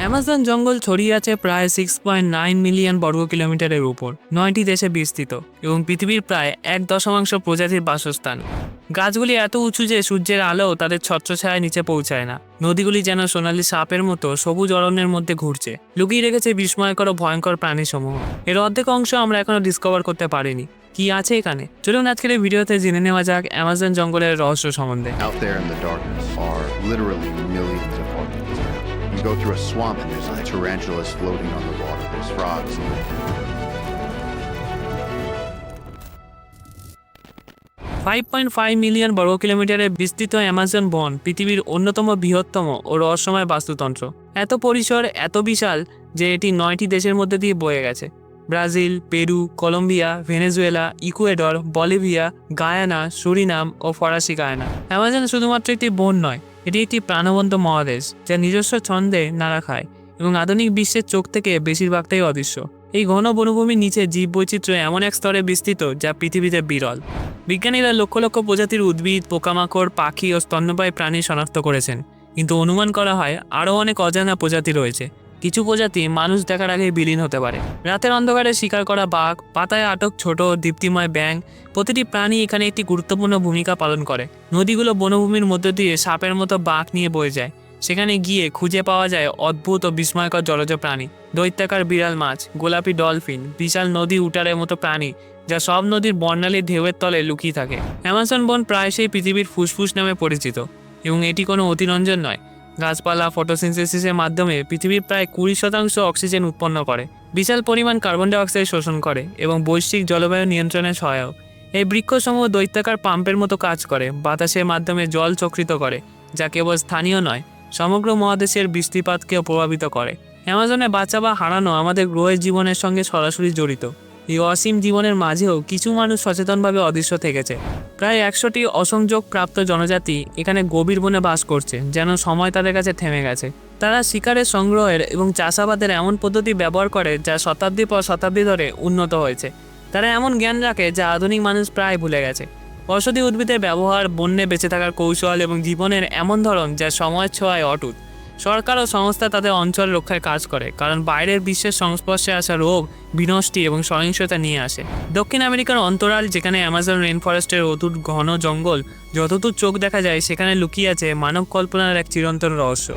Amazon জঙ্গল ছড়িয়ে আছে প্রায় সিক্স পয়েন্ট নাইন মিলিয়ন বর্গ কিলোমিটারের উপর, নয়টি দেশে বিস্তৃত এবং পৃথিবীর প্রায় এক দশমাংশ প্রজাতির বাসস্থান। গাছগুলি এত উঁচু যে সূর্যের আলো তাদের ছত্রছায়ার নিচে পৌঁছায় না। নদীগুলি যেন সোনালী সাপের মতো সবুজ অরণ্যের মধ্যে ঘুরছে, লুকিয়ে রেখেছে বিস্ময়কর ও ভয়ঙ্কর প্রাণীসমূহ। এর অর্ধেক অংশ আমরা এখনও ডিসকভার করতে পারিনি। কি আছে এখানে? চলুন আজকের এই ভিডিওতে জেনে নেওয়া যাক অ্যামাজন জঙ্গলের রহস্য সম্বন্ধে। You go through a swamp and there's like tarantulas floating on the water. There's frogs. Five point five million বর্গ কিলোমিটারের বিস্তৃত অ্যামাজন বন পৃথিবীর অন্যতম বৃহত্তম ও রহস্যময় বাস্তুতন্ত্র এত পরিসর, এত বিশাল যে এটি নয়টি দেশের মধ্যে দিয়ে বয়ে গেছে Brazil, Peru, Colombia, Venezuela, Ecuador, Bolivia, Guyana, Suriname ও ফরাসি গায়ানা অ্যামাজন শুধুমাত্র একটি বন নয় এটি একটি প্রাণবন্ত মহাদেশ যা নিজস্ব ছন্দে নাড়া খায় এবং আধুনিক বিশ্বের চোখ থেকে বেশিরভাগটাই অদৃশ্য। এই ঘন বনভূমির নিচে জীববৈচিত্র্য এমন এক স্তরে বিস্তৃত যা পৃথিবীতে বিরল। বিজ্ঞানীরা লক্ষ লক্ষ প্রজাতির উদ্ভিদ, পোকামাকড়, পাখি ও স্তন্যপায়ী প্রাণী শনাক্ত করেছেন। কিন্তু অনুমান করা হয় আরও অনেক অজানা প্রজাতি রয়েছে। কিছু প্রজাতি মানুষ দেখার আগে বিলীন হতে পারে। রাতের অন্ধকারে শিকার করা বাঘ, পাতায় আটক ছোট দীপ্তিময় ব্যাং প্রতিটি প্রাণী এখানে একটি গুরুত্বপূর্ণ ভূমিকা পালন করে। নদীগুলো বনভূমির মধ্য দিয়ে সাপের মতো বাঘ নিয়ে বয়ে যায়। সেখানে গিয়ে খুঁজে পাওয়া যায় অদ্ভুত ও বিস্ময়কর জলজ প্রাণী। দৈত্যাকার বিড়াল মাছ, গোলাপি ডলফিন, বিশাল নদী উটারের মতো প্রাণী, যা সব নদীর বর্ণালী ঢেউয়ের তলে লুকিয়ে থাকে। অ্যামাজন বন প্রায়শই পৃথিবীর ফুসফুস নামে পরিচিত, এবং এটি কোনো অতিরঞ্জন নয়। গাছপালা ফটোসিনথেসিসের মাধ্যমে পৃথিবীর প্রায় কুড়ি শতাংশ অক্সিজেন উৎপন্ন করে। বিশাল পরিমাণ কার্বন ডাইঅক্সাইড শোষণ করে এবং বৈশ্বিক জলবায়ু নিয়ন্ত্রণে সহায়ক। এই বৃক্ষসমূহ দৈত্যাকার পাম্পের মতো কাজ করে, বাতাসের মাধ্যমে জল চক্রিত করে, যা কেবল স্থানীয় নয়, সমগ্র মহাদেশের বৃষ্টিপাতকেও প্রভাবিত করে। অ্যামাজনে বাঁচা বা হারানো আমাদের গ্রহের জীবনের সঙ্গে সরাসরি জড়িত। এই অসীম জীবনের মাঝেও কিছু মানুষ সচেতনভাবে অদৃশ্য থেকেছে। প্রায় একশোটি অসংযোগ প্রাপ্ত জনজাতি এখানে গভীর বনে বাস করছে, যেন সময় তাদের কাছে থেমে গেছে। তারা শিকারের সংগ্রহের এবং চাষাবাদের এমন পদ্ধতি ব্যবহার করে, যা শতাব্দী পর শতাব্দী ধরে উন্নত হয়েছে। তারা এমন জ্ঞান রাখে, যা আধুনিক মানুষ প্রায় ভুলে গেছে। ঔষধি উদ্ভিদের ব্যবহার, বন্যে বেঁচে থাকার কৌশল এবং জীবনের এমন ধরন, যা সময়ের ছোঁয়ায় অটুট। সরকার ও সংস্থা তাদের অঞ্চল রক্ষায় কাজ করে, কারণ বাইরের বিশ্বের সংস্পর্শে আসা রোগ, বিনষ্টি এবং সহিংসতা নিয়ে আসে। দক্ষিণ আমেরিকার অন্তরাল, যেখানে অ্যামাজন রেন ফরেস্টের অতুট ঘন জঙ্গল, যতদূর চোখ দেখা যায়, সেখানে লুকিয়ে আছে মানব কল্পনার এক চিরন্তন রহস্য,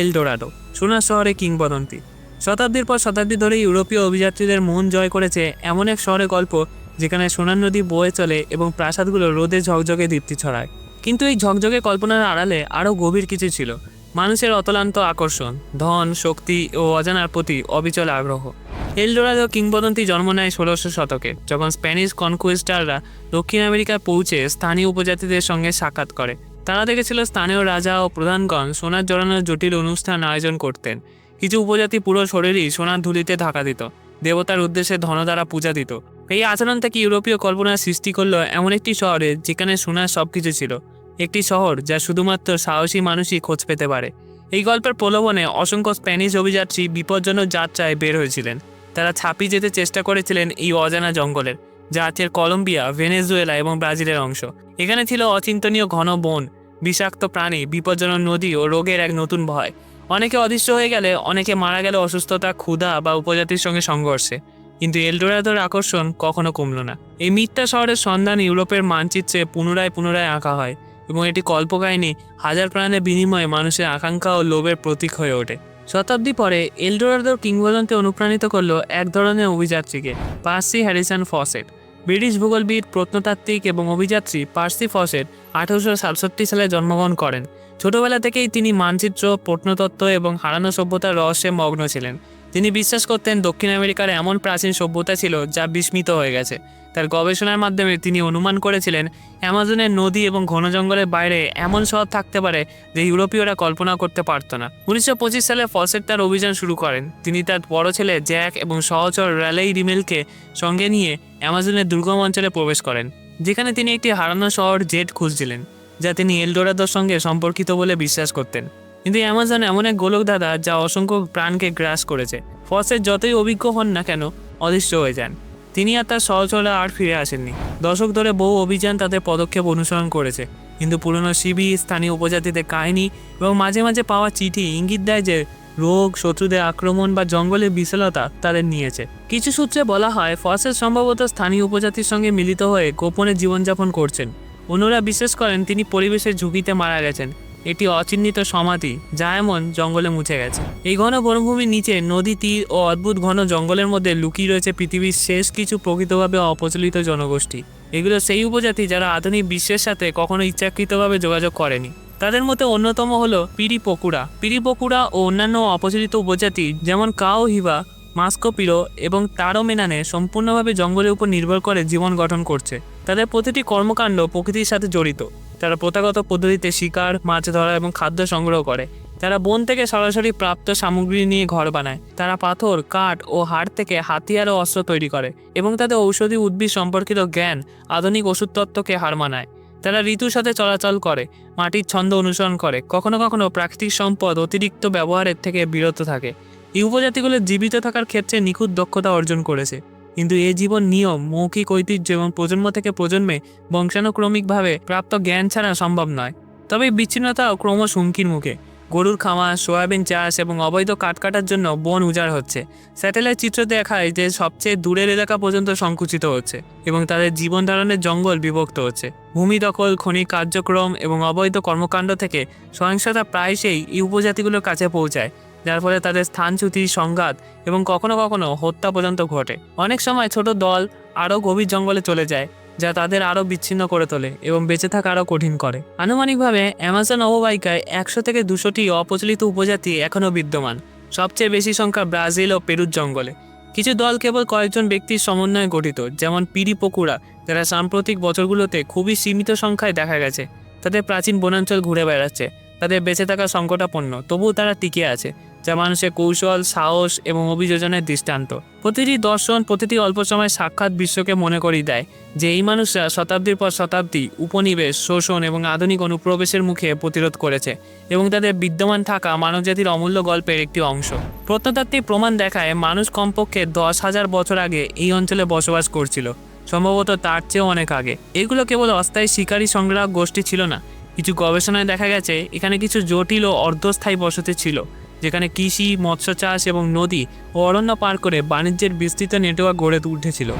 এলডোরাডো সোনার শহরে কিংবদন্তি। শতাব্দীর পর শতাব্দী ধরে ইউরোপীয় অভিযাত্রীদের মন জয় করেছে এমন এক শহরের গল্প, যেখানে সোনার নদী বয়ে চলে এবং প্রাসাদগুলো রোদে ঝকঝকে দীপ্তি ছড়ায়। কিন্তু এই ঝকঝকে কল্পনার আড়ালে আরও গভীর কিছু ছিল। মানুষের অতলান্ত আকর্ষণ, ধন, শক্তি ও অজানার প্রতি অবিচল আগ্রহ। এলডোরাদো কিংবদন্তি জন্ম নেয় ষোলোশো শতকে, যখন স্প্যানিশ কনকুয়েস্টাররা দক্ষিণ আমেরিকায় পৌঁছে স্থানীয় উপজাতিদের সঙ্গে সাক্ষাৎ করে। তারা দেখেছিল স্থানীয় রাজা ও প্রধানগণ সোনার জড়ানোর জটিল অনুষ্ঠান আয়োজন করতেন। কিছু উপজাতি পুরো শরীরই সোনার ধুলিতে ঢাকা দিত। দেবতার উদ্দেশ্যে ধন দ্বারা পূজা দিত। এই আচরণ থেকে ইউরোপীয় কল্পনার সৃষ্টি করল এমন একটি শহরে যেখানে সোনার সব কিছু ছিল। একটি শহর যা শুধুমাত্র সাহসী মানুষই খোঁজ পেতে পারে। এই গল্পের প্রলোভনে অসংখ্য স্প্যানিশ অভিযাত্রী বিপজ্জনক যাত্রায় বের হয়েছিলেন। তারা ছাপিয়ে যেতে চেষ্টা করেছিলেন এই অজানা জঙ্গলের, যা আজকের কলম্বিয়া, ভেনেজুয়েলা এবং ব্রাজিলের অংশ। এখানে ছিল অচিন্তনীয় ঘন বন, বিষাক্ত প্রাণী, বিপজ্জনক নদী ও রোগের এক নতুন ভয়। অনেকে অদৃশ্য হয়ে গেলে, অনেকে মারা গেলে অসুস্থতা, ক্ষুধা বা উপজাতির সঙ্গে সংঘর্ষে। কিন্তু এলডোরাদোর আকর্ষণ কখনো কমল না। এই মিথ্যা শহরের সন্ধান ইউরোপের মানচিত্রে পুনরায় পুনরায় আঁকা হয়। এবং এটি কল্পকাহিনী হাজার প্রাণের বিনিময়ে মানুষের আকাঙ্ক্ষা ও লোভের প্রতীক হয়ে ওঠে। শতাব্দী পরে এলডোরাদোর কিংবদন্তি অনুপ্রাণিত করল এক ধরনের অভিযাত্রীকে, পার্সি হ্যারিসন ফসেট। ব্রিটিশ ভূগোলবিদ, প্রত্নতাত্ত্বিক এবং অভিযাত্রী পার্সি ফসেট আঠারোশো সাতষট্টি সালে জন্মগ্রহণ করেন। ছোটবেলা থেকেই তিনি মানচিত্র, প্রত্নতত্ত্ব এবং হারানো সভ্যতার রহস্যে মগ্ন ছিলেন। তিনি বিশ্বাস করতেন দক্ষিণ আমেরিকার এমন প্রাচীন সভ্যতা ছিল যা বিস্মিত হয়ে গেছে। তার গবেষণার মাধ্যমে তিনি অনুমান করেছিলেন, অ্যামাজনের নদী এবং ঘন জঙ্গলের বাইরে এমন শহর থাকতে পারে যে ইউরোপীয়রা কল্পনা করতে পারত না। উনিশশো পঁচিশ সালে ফসেট তার অভিযান শুরু করেন। তিনি তার বড় ছেলে জ্যাক এবং সহচর র্যালেই রিমেলকে সঙ্গে নিয়ে অ্যামাজনের দুর্গম অঞ্চলে প্রবেশ করেন, যেখানে তিনি একটি হারানো শহর জেট খুঁজছিলেন, যা তিনি এলডোরাদোর সঙ্গে সম্পর্কিত বলে বিশ্বাস করতেন। কিন্তু অ্যামাজন এমন এক গোলক দাদা যা অসংখ্য প্রাণকে গ্রাস করেছে। ফসের যতই অভিজ্ঞ হন না কেন, অদৃশ্য হয়ে যান। তিনি আর তার সহচরা আর ফিরে আসেননি। দশক ধরে বহু অভিযান তাদের পদক্ষেপ অনুসরণ করেছে। কিন্তু পুরনো শিবির স্থানীয় উপজাতিদের কাহিনী এবং মাঝে মাঝে পাওয়া চিঠি ইঙ্গিত দেয় যে, রোগ, শত্রুদের আক্রমণ বা জঙ্গলের বিশালতা তাদের নিয়েছে। কিছু সূত্রে বলা হয় ফসেল সম্ভবত স্থানীয় উপজাতির সঙ্গে মিলিত হয়ে গোপনে জীবনযাপন করছেন। অন্যরা বিশ্বাস করেন তিনি পরিবেশের ঝুঁকিতে মারা গেছেন। এটি অচিহ্নিত সমাধি যা এমন জঙ্গলে মুছে গেছে। এই ঘন বনভূমির নিচে নদী, তীর ও অদ্ভুত ঘন জঙ্গলের মধ্যে লুকিয়ে রয়েছে পৃথিবীর শেষ কিছু প্রকৃতভাবে অপ্রচলিত জনগোষ্ঠী। এগুলো সেই উপজাতি যারা আধুনিক বিশ্বের সাথে কখনো ইচ্ছাকৃতভাবে যোগাযোগ করেনি। তাদের মধ্যে অন্যতম হলো পিরি পকুড়া পিরি পকুড়া ও অন্যান্য অপচলিত উপজাতি যেমন কাও হিবা, মাস্কোপিরো এবং তারো মেনানে সম্পূর্ণভাবে জঙ্গলের উপর নির্ভর করে জীবন গঠন করছে। তাদের প্রতিটি কর্মকাণ্ড প্রকৃতির সাথে জড়িত। তারা প্রথাগত পদ্ধতিতে শিকার, মাছ ধরা এবং খাদ্য সংগ্রহ করে। তারা বন থেকে সরাসরি প্রাপ্ত সামগ্রী নিয়ে ঘর বানায়। তারা পাথর, কাঠ ও হাড় থেকে হাতিয়ার ও অস্ত্র তৈরি করে এবং তাদের ঔষধি উদ্ভিদ সম্পর্কিত জ্ঞান, আধুনিক ওষুধতত্ত্বকে হার মানায়। তারা ঋতুর সাথে চলাচল করে, মাটির ছন্দ অনুসরণ করে, কখনো কখনো প্রাকৃতিক সম্পদ অতিরিক্ত ব্যবহারের থেকে বিরত থাকে। এই উপজাতিগুলো জীবিত থাকার ক্ষেত্রে নিখুঁত দক্ষতা অর্জন করেছে। কিন্তু এই জীবন নিয়ম, মৌখিক ঐতিহ্য এবং প্রজন্ম থেকে প্রজন্মে বংশানুক্রমিকভাবে প্রাপ্ত জ্ঞান ছাড়া সম্ভব নয়। তবে বিচ্ছিন্নতাও ক্রমশ হুমকির মুখে। গরুর খামার, সয়াবিন চাষ এবং অবৈধ কাঠ কাটার জন্য বন উজাড় হচ্ছে। স্যাটেলাইট চিত্র দেখায় যে সবচেয়ে দূরের এলাকা পর্যন্ত সংকুচিত হচ্ছে এবং তাদের জীবন ধারণের জঙ্গল বিভক্ত হচ্ছে। ভূমি দখল খনি কার্যক্রম এবং অবৈধ কর্মকাণ্ড থেকে সহিংসতা প্রায়শই এই উপজাতিগুলোর কাছে পৌঁছায়। যার ফলে তাদের স্থানচ্যুতি সংঘাত এবং কখনো কখনো হত্যা পর্যন্ত ঘটে। অনেক সময় ছোট দল আরও গভীর জঙ্গলে চলে যায়, যা তাদের আরও বিচ্ছিন্ন করে তোলে এবং বেঁচে থাকা আরও কঠিন করে। আনুমানিকভাবে অ্যামাজন অববাহিকায় একশো থেকে দুশোটি অপ্রচলিত উপজাতি এখনও বিদ্যমান। সবচেয়ে বেশি সংখ্যা ব্রাজিল ও পেরুর জঙ্গলে। কিছু দল কেবল কয়েকজন ব্যক্তির সমন্বয়ে গঠিত, যেমন পিরি পকুড়া, যারা সাম্প্রতিক বছরগুলোতে খুবই সীমিত সংখ্যায় দেখা গেছে। তাদের প্রাচীন বনাঞ্চল ঘুরে বেড়াচ্ছে। তাদের বেঁচে থাকা সংকটাপন্ন। তবুও তারা টিকে আছে, যা মানুষের কৌশল, সাহস এবং অভিযোজনের দৃষ্টান্ত। প্রতিটি দর্শন প্রতিটি অল্প সময় সাক্ষাৎ বিশ্বকে মনে করিয়ে দেয় যে এই মানুষরা শতাব্দীর পর শতাব্দী উপনিবেশ, শোষণ এবং আধুনিক অনুপ্রবেশের মুখে প্রতিরোধ করেছে এবং তাদের বিদ্যমান থাকা মানবজাতির অমূল্য গল্পের একটি অংশ। প্রত্নতাত্ত্বিক প্রমাণ দেখায় মানুষ কমপক্ষে দশ হাজার বছর আগে এই অঞ্চলে বসবাস করছিল, সম্ভবত তার চেয়েও অনেক আগে। এগুলো কেবল অস্থায়ী শিকারী সংগ্রাহক গোষ্ঠী ছিল না কিছু গবেষণায় দেখা গেছে, এখানে কিছু জটিল ও অর্ধস্থায়ী বসতি ছিল, যেখানে কৃষি মৎস্য চাষ এবং নদী ও অরণ্য পার করে বাণিজ্যের বিস্তৃত নেটওয়ার্ক গড়ে উঠেছিল।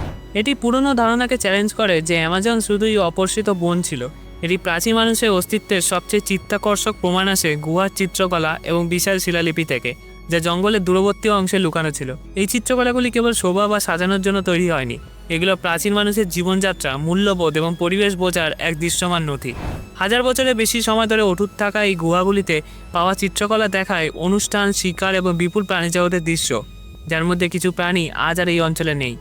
এটি পুরনো ধারণাকে চ্যালেঞ্জ করে যে অ্যামাজন শুধুই অপরিচিত বন ছিল। এটি প্রাচীন মানুষের অস্তিত্বের সবচেয়ে চিত্তাকর্ষক প্রমাণ আসে গুহার চিত্রকলা এবং বিশাল শিলালিপি থেকে, যা জঙ্গলের দূরবর্তী অংশে লুকানো ছিল। এই চিত্রকলাগুলি কেবল শোভা বা সাজানোর জন্য তৈরি হয়নি। এগুলো প্রাচীন মানুষের জীবনযাত্রা, মূল্যবোধ এবং পরিবেশ বোঝার এক দৃশ্যমান নথি। হাজার বছরের বেশি সময় ধরে অটুট থাকা এই গুহাগুলিতে পাওয়া চিত্রকলা দেখায় অনুষ্ঠান, শিকার এবং বিপুল প্রাণীজগতের দৃশ্য, যার মধ্যে কিছু প্রাণী আজ আর এই অঞ্চলে নেই।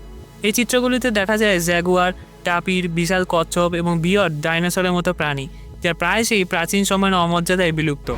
এই চিত্রগুলিতে দেখা যায় জ্যাগুয়ার টাপির, বিশাল কচ্ছপ এবং বিয়ড ডাইনোসরের মতো প্রাণী, যা প্রায়শই প্রাচীন সময়ের অমর্যাদায় বিলুপ্ত।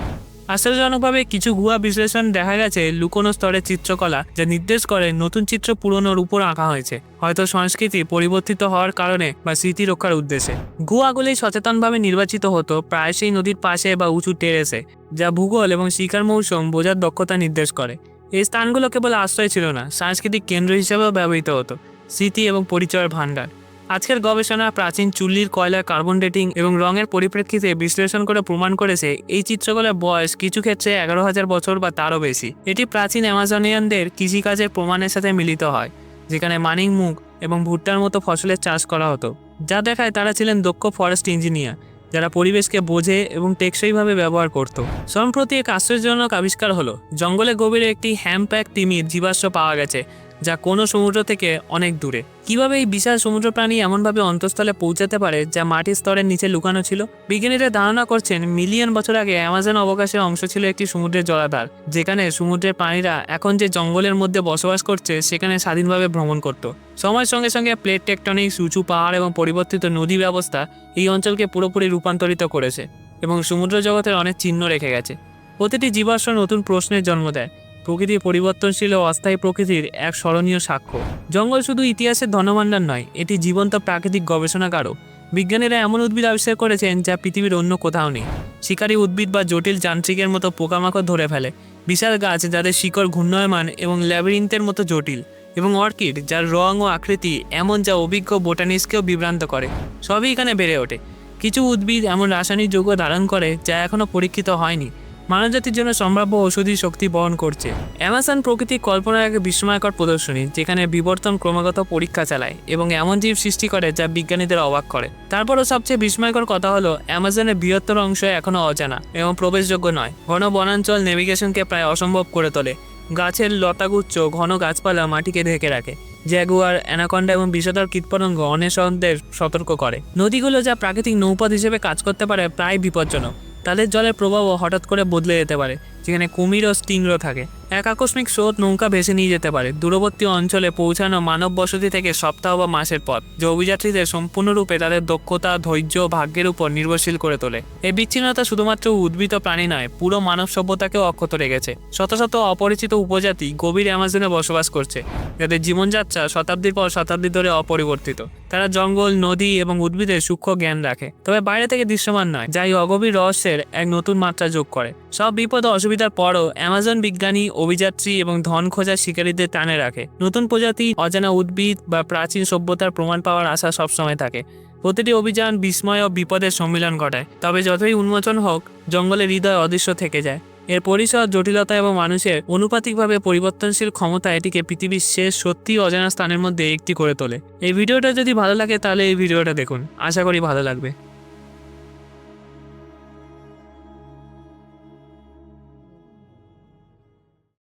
আশ্চর্যজনকভাবে কিছু গুহা বিশ্লেষণ দেখা গেছে লুকোনো স্তরের চিত্রকলা যা নির্দেশ করে নতুন চিত্র পুরনোর উপর আঁকা হয়েছে। হয়তো সংস্কৃতি পরিবর্তিত হওয়ার কারণে বা স্মৃতি রক্ষার উদ্দেশ্যে। গুহাগুলি সচেতনভাবে নির্বাচিত হতো প্রায়শই নদীর পাশে বা উঁচু টেরেসে, যা ভূগোল এবং শিকার মৌসুম বোঝার দক্ষতা নির্দেশ করে। এই স্থানগুলো কেবল আশ্রয় ছিল না, সাংস্কৃতিক কেন্দ্র হিসেবেও ব্যবহৃত হতো। স্মৃতি এবং পরিচয়ের ভাণ্ডার। আজকের গবেষণা প্রাচীন চুল্লির কয়লা কার্বন ডেটিং এবং রঙের পরিপ্রেক্ষিতে বিশ্লেষণ করে প্রমাণ করেছে, এই চিত্রকলার বয়স কিছু ক্ষেত্রে এগারো হাজার বছর বা তারও বেশি। এটি প্রাচীন অ্যামাজনিয়ানদের কৃষিকাজের প্রমাণের সাথে মিলিত হয়, যেখানে মানিং মুগ এবং ভুট্টার মতো ফসলের চাষ করা হতো। যা দেখায় তারা ছিলেন দক্ষ ফরেস্ট ইঞ্জিনিয়ার যারা পরিবেশকে বোঝে এবং টেকসইভাবে ব্যবহার করত। সম্প্রতি এক আশ্চর্যজনক আবিষ্কার হলো, জঙ্গলে গভীরে একটি হ্যাম্প্যাক তিমির জীবাশ্ম পাওয়া গেছে যা কোনো সমুদ্র থেকে অনেক দূরে। কীভাবে এই বিশাল সমুদ্র প্রাণী এমনভাবে অন্তঃস্থলে পৌঁছাতে পারে যা মাটির স্তরের নিচে লুকানো ছিল? বিজ্ঞানীরা ধারণা করছেন মিলিয়ন বছর আগে অ্যামাজন অবকাশের অংশ ছিল একটি সমুদ্রের জলাধার, যেখানে সমুদ্রের প্রাণীরা এখন যে জঙ্গলের মধ্যে বসবাস করছে সেখানে স্বাধীনভাবে ভ্রমণ করত। সময়ের সঙ্গে সঙ্গে প্লেট টেকটনিক্স, উঁচু পাহাড় এবং পরিবর্তিত নদী ব্যবস্থা এই অঞ্চলকে পুরোপুরি রূপান্তরিত করেছে এবং সমুদ্র জগতের অনেক চিহ্ন রেখে গেছে। প্রতিটি জীবাশ্ম নতুন প্রশ্নের জন্ম দেয়। প্রকৃতির পরিবর্তনশীল ও অস্থায়ী প্রকৃতির এক স্মরণীয় সাক্ষ্য। জঙ্গল শুধু ইতিহাসের ধনভাণ্ডার নয়, এটি জীবন্ত প্রাকৃতিক গবেষণাগারও। বিজ্ঞানীরা এমন উদ্ভিদ আবিষ্কার করেছেন যা পৃথিবীর অন্য কোথাও নেই। শিকারী উদ্ভিদ বা জটিল যান্ত্রিকের মতো পোকামাকড় ধরে ফেলে। বিশাল গাছ যাদের শিকড় ঘূর্ণয়মান এবং ল্যাবিরিন্থের মতো জটিল এবং অর্কিড যার রং ও আকৃতি এমন যা অভিজ্ঞ বোটানিস্টকেও বিভ্রান্ত করে। সবই এখানে বেড়ে ওঠে। কিছু উদ্ভিদ এমন রাসায়নিক যৌগ ধারণ করে যা এখনও পরীক্ষিত হয়নি। মানবজাতির জন্য সম্ভাব্য ঔষধি শক্তি বহন করছে। অ্যামাজন প্রকৃতি কল্পনার এক বিস্ময়কর প্রদর্শনী, যেখানে বিবর্তন ক্রমাগত পরীক্ষা চালায় এবং এমন জীব সৃষ্টি করে যা বিজ্ঞানীদের অবাক করে। তারপরও সবচেয়ে বিস্ময়কর কথা হলো, অ্যামাজনের বৃহত্তর অংশ এখনও অজানা এবং প্রবেশযোগ্য নয়, ঘন বনাঞ্চল নেভিগেশনকে প্রায় অসম্ভব করে তোলে। গাছের লতাগুচ্ছ ঘন গাছপালা মাটিকে ঢেকে রাখে, জ্যাগুয়ার, অ্যানাকন্ডা এবং বিষধর কীটপতঙ্গ অন্বেষণদের সতর্ক করে। নদীগুলো যা প্রাকৃতিক নৌপথ হিসেবে কাজ করতে পারে, প্রায় বিপজ্জনক। তাদের জলের প্রবাহও হঠাৎ করে বদলে যেতে পারে, যেখানে কুমির ও স্টিংরো থাকে। এক আকস্মিক স্রোত নৌকা ভেসে নিয়ে যেতে পারে। দূরবর্তী অঞ্চলে পৌঁছানো মানব বসতি থেকে সপ্তাহ বা মাসের পথ যে অভিযাত্রীদের সম্পূর্ণরূপে তাদের দক্ষতা, ধৈর্য ভাগ্যের উপর নির্ভরশীল করে তোলে। এই বিচ্ছিন্নতা শুধুমাত্র উদ্ভিদ প্রাণী নয়, পুরো মানব সভ্যতাকেও অক্ষত রেখেছে। শত শত অপরিচিত উপজাতি গভীর অ্যামাজনে বসবাস করছে, যাদের জীবনযাত্রা শতাব্দীর পর শতাব্দী ধরে অপরিবর্তিত। তারা জঙ্গল, নদী এবং উদ্ভিদের সূক্ষ্ম জ্ঞান রাখে। তবে বাইরে থেকে দৃশ্যমান নয় যাই অগভীর রহস্যের এক নতুন মাত্রা যোগ করে। সব বিপদ অসুবিধার পরও অ্যামাজন বিজ্ঞানী, অভিযাত্রী এবং ধন খোঁজার শিকারীদের টানে রাখে। নতুন প্রজাতি, অজানা উদ্ভিদ বা প্রাচীন সভ্যতার প্রমাণ পাওয়ার আশা সবসময় থাকে। প্রতিটি অভিযান বিস্ময় ও বিপদের সম্মিলন ঘটায়। তবে যতই উন্মোচন হোক, জঙ্গলের হৃদয় অদৃশ্য থেকে যায়। এর পরিসর, জটিলতা এবং মানুষের অনুপাতিকভাবে পরিবর্তনশীল ক্ষমতা এটিকে পৃথিবীর শেষ সত্যি অজানা স্থানের মধ্যে একটি করে তোলে। এই ভিডিওটা যদি ভালো লাগে তাহলে এই ভিডিওটা দেখুন। আশা করি ভালো লাগবে।